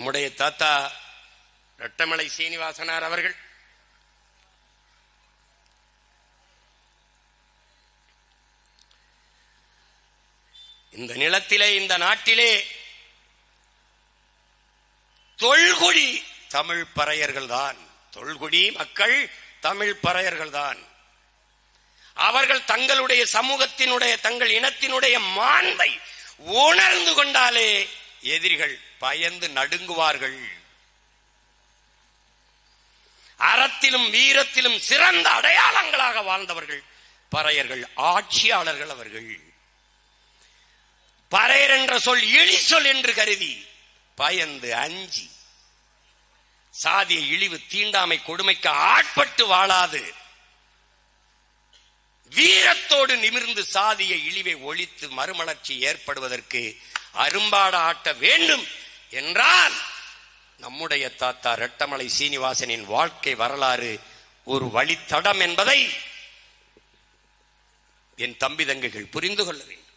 நம்முடைய தாத்தா ரெட்டமலை சீனிவாசனார் அவர்கள். இந்த நிலத்திலே இந்த நாட்டிலே தொல்குடி தமிழ் பறையர்கள் தான் தொல்குடி மக்கள் தமிழ் பறையர்கள் தான் அவர்கள் தங்களுடைய சமூகத்தினுடைய தங்கள் இனத்தினுடைய மாண்பை உணர்ந்து கொண்டாலே எதிரிகள் பயந்து நடுங்குவார்கள். அறத்திலும் வீரத்திலும் சிறந்த அடையாளங்களாக வாழ்ந்தவர்கள் பறையர்கள் ஆட்சியாளர்கள் அவர்கள். பறையர் என்ற சொல் இழி சொல் என்று கருதி பயந்து அஞ்சி. சாதிய இழிவு தீண்டாமை கொடுமைக்கு ஆட்பட்டு வாழாது. வீரத்தோடு நிமிர்ந்து சாதிய இழிவை ஒழித்து மறுமலர்ச்சி ஏற்படுவதற்கு அரும்பாட ஆட்ட வேண்டும் என்றால் நம்முடைய தாத்தா ரெட்டமலை சீனிவாசனின் வாழ்க்கை வரலாறு ஒரு வழித்தடம் என்பதை என் தம்பி தங்கைகள் புரிந்து கொள்ள வேண்டும்.